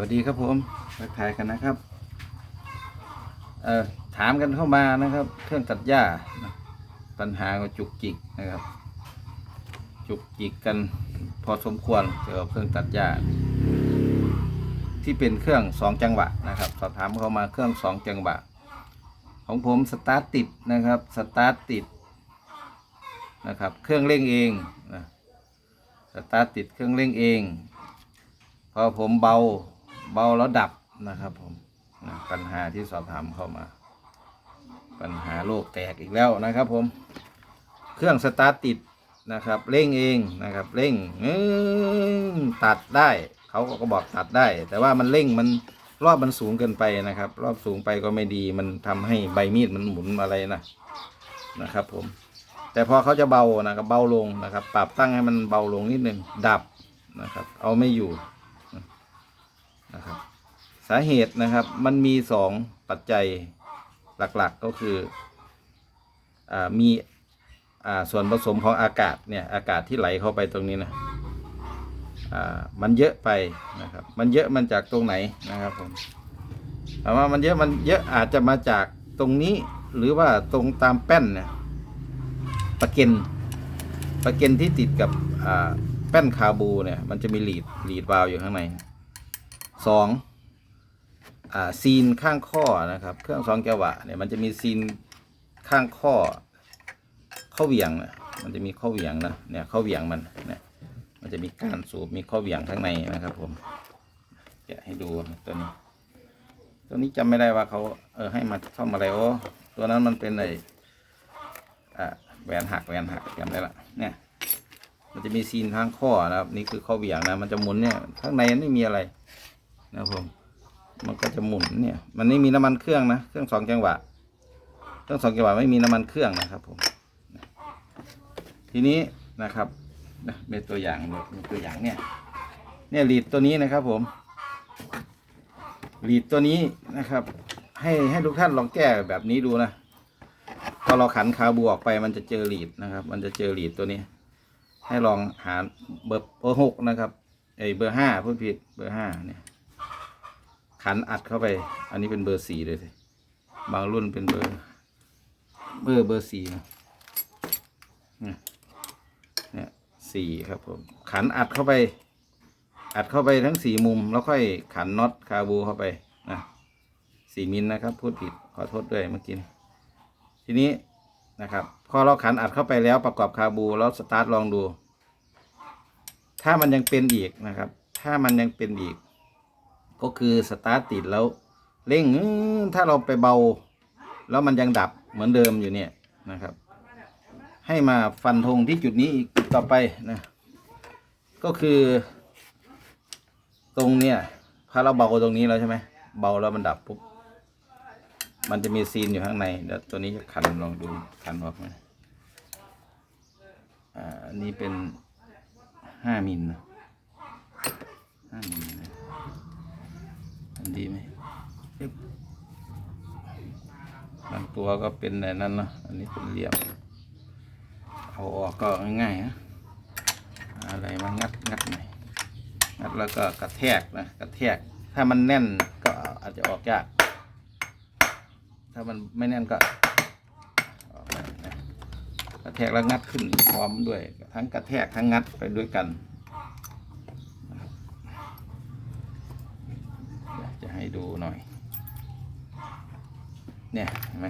วัสดีครับผมทักทายกันนะครับ เอ่อ ถามกันเข้ามานะครับ เครื่องตัดหญ้า ปัญหาก็จุกจิกนะครับ จุกจิกกันพอสมควรเกี่ยวกับเครื่องตัดหญ้า ที่เป็นเครื่องสองจังหวะนะครับ สอบถามเข้ามาเครื่องสองจังหวะ ของผมสตาร์ทติดนะครับ สตาร์ทติดนะครับ เครื่องเร่งเองนะสตาร์ทติดเครื่องเร่งเองพอผมเบา เบาแล้วดับนะครับผมนะปัญหาที่สอบถามเข้ามา ปัญหาโลกแตกอีกแล้วนะครับผม เครื่องสตาร์ทติดนะครับเร่งเองนะครับเร่งตัดได้เขาก็บอกตัดได้ แต่ว่ามันเร่งมันรอบมันสูงเกินไปนะครับ รอบสูงไปก็ไม่ดี มันทำให้ใบมีดมันหมุนอะไรนะนะครับ ผม แต่พอเขาจะเบานะครับเบาลงนะครับ ปรับตั้งให้มันเบาลงนิดนึงดับนะครับ เอาไม่อยู่ นะครับ สาเหตุนะครับมันมีสองปัจจัยหลักๆก็คืออมีอ่าส่วนผสมของอากาศเนี่ยอากาศที่ไหลเข้าไปตรงนี้นะมันเยอะไปนะครับ มันเยอะมันจากตรงไหนนะครับผมถามว่ามันเยอะมันเยอะอาจจะมาจากตรงนี้หรือว่าตรงตามแป้นเนี่ยปะเก็นปะเก็นที่ติดกับแป้นคาบูเนี่ยมันจะมีหลีดหลีดวาล์วอยู่ข้างใน สองอ่าซีนข้างข้อนะครับ เครื่องสองจังหวะเนี่ยมันจะมีซีนข้างข้อข้อเหวี่ยงนะมันจะมีข้อเหวี่ยงนะเนี่ยข้อเหวี่ยงมันเนี่ยมันจะมีการสูบมีข้อเหวี่ยงข้างในนะครับผมแกะให้ดูตัวนี้ ตัวนี้จำไม่ได้ว่าเขาเออให้มาซ่อมอะไรโอ้ตัวนั้นมันเป็นไออ่าแหวนหักแหวนหักจำได้ละเนี่ย มันจะมีซีนข้างข้อนะครับ นี่คือข้อเหวี่ยงนะ มันจะหมุนเนี่ยข้างในไม่มีอะไร นะครับผมมันก็จะหมุนเนี่ย มันไม่มีน้ำมันเครื่องนะ เครื่องสองจังหวะ เครื่องสองจังหวะไม่มีน้ำมันเครื่องนะครับผม ทีนี้นะครับนะเป็นตัวอย่างเป็นตัวอย่างเนี่ย เนี่ยลีดตัวนี้นะครับ ผม ลีดตัวนี้นะครับ ให้ให้ทุกท่านลองแก้แบบนี้ดูนะ พอเราขันคาบูออกไปมันจะเจอลีดนะครับ มันจะเจอลีดตัวนี้ ให้ลองหาเบอร์เบอร์หกนะครับ ไอยเบอร์ห้าพูดผิดเบอร์ห้าเนี่ย ขันอัดเข้าไป อันนี้เป็นเบอร์สี่เลยสิบางรุ่นเป็นเบอร์ เบอร์เบอร์สี่นะเนี่ยเนี่ยสี่ครับผม ขันอัดเข้าไป อัดเข้าไปทั้งสี่มุม แล้วค่อยขันน็อตคาบูเข้าไปนะสี่มิลนะครับ พูดผิดขอโทษด้วยเมื่อกี้นี้ทีนี้นะครับพอเราขันอัดเข้าไปแล้วประกอบคาบูแล้วสตาร์ทลองดู ถ้ามันยังเป็นอีกนะครับ ถ้ามันยังเป็นอีก ก็คือสตาร์ทติดแล้วเร่งถ้าเราไปเบา แล้วมันยังดับเหมือนเดิมอยู่เนี่ยนะครับ ให้มาฟันธงที่จุดนี้อีกต่อไปนะ ก็คือ ตรงเนี่ยพอเราเบาตรงนี้แล้วใช่ไหมเบาแล้วมันดับปุ๊บมันจะมีซีนอยู่ข้างในเดี๋ยวตัวนี้จะคันลองดูคันออกไหมอ่าอันนี้เป็นห้ามิลนะห้ามิลนะ ดีไหมปึ๊บบางตัวก็เป็นในนั้นเนาะอันนี้เป็นเหลี่ยม เอาออกก็ง่ายๆนะอะไรมางัดงัดหน่อยงัดแล้วก็กระแทกนะกระแทก ถ้ามันแน่นก็อาจจะออกยาก ถ้ามันไม่แน่นก็ออกได้นะกระแทกแล้วงัดขึ้นพร้อมด้วย ทั้งกระแทกทั้งงัดไปด้วยกันนะครับอยากจะให้ ดูหน่อย เนี่ยเห็นไหม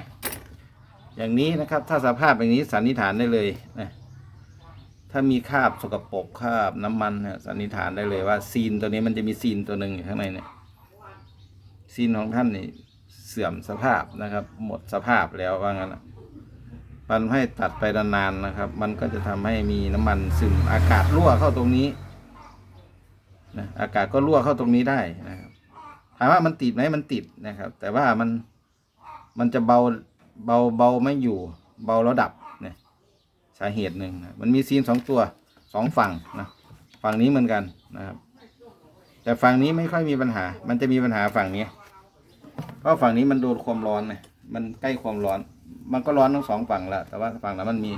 อย่างนี้นะครับ ถ้าสภาพอย่างนี้สันนิษฐานได้เลยนะถ้ามีคราบสกปรกคราบน้ำมันเนี่ยสันนิษฐานได้เลยว่าซีนตัวนี้มันจะมีซีนตัวหนึ่งอยู่ข้างในเนี่ยซีนของท่านนี่เสื่อมสภาพนะครับ หมดสภาพแล้วว่างั้นมันให้ตัดไปนานๆนะครับ มันก็จะทำให้มีน้ำมันซึมอากาศรั่วเข้าตรงนี้นะอากาศก็รั่วเข้าตรงนี้ได้นะ ถามว่ามันติดไหมมันติดนะครับ แต่ว่ามันมันจะเบาเบาเบาไม่อยู่ เบาแล้วดับเนี่ยสาเหตุหนึ่งนะมันมีซีนสองตัวสองฝั่งนะฝั่งนี้เหมือนกันนะครับ แต่ฝั่งนี้ไม่ค่อยมีปัญหา มันจะมีปัญหาฝั่งนี้เพราะฝั่งนี้มันโดนความร้อนเนี่ยมันใกล้ความร้อน มันก็ร้อนทั้งสองฝั่งละแต่ว่าฝั่งนั้นมันมี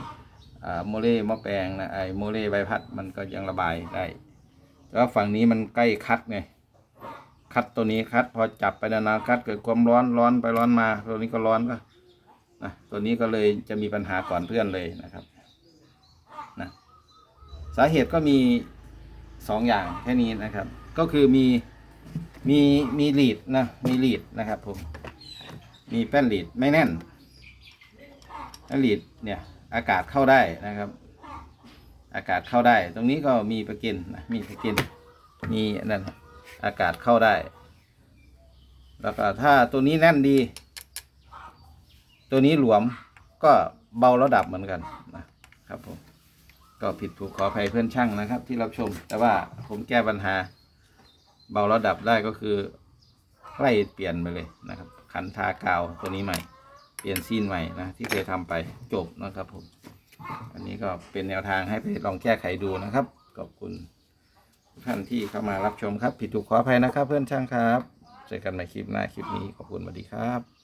โมเลมะแปลงนะไอโมเลใบพัดมันก็ยังระบายได้แต่ว่าฝั่งนี้มันใกล้คัดไง คัดตัวนี้คัด พอจับไปนานๆคัดเกิดความร้อนร้อนไปร้อนมา ตัวนี้ก็ร้อนก็นะตัวนี้ก็เลยจะมีปัญหาก่อนเพื่อนเลยนะครับนะสาเหตุก็มีสองอย่างแค่นี้นะครับ ก็คือมีมีมีลีดนะมีลีดนะครับผมมีแป้นลีดไม่แน่นแป้นลีดเนี่ยอากาศเข้าได้นะครับ อากาศเข้าได้ ตรงนี้ก็มีประกินนะมีประกินมีนั่น อากาศเข้าได้ แล้วก็ถ้าตัวนี้แน่นดี ตัวนี้หลวมก็เบาระดับเหมือนกันนะครับผมก็ผิดถูกขออภัยเพื่อนช่างนะครับ ที่รับชม แต่ว่าผมแก้ปัญหา เบาระดับได้ก็คือไล่เปลี่ยนไปเลยนะครับ ขันทากาวตัวนี้ใหม่ เปลี่ยนซีนใหม่นะที่เคยทำไปจบนะครับผม อันนี้ก็เป็นแนวทางให้ไปลองแก้ไขดูนะครับขอบคุณ ท่านที่เข้ามารับชมครับ ผิดถูกขออภัยนะครับ เพื่อนช่างครับเจอกันในคลิปหน้าคลิปนี้ขอบคุณสวัสดีครับ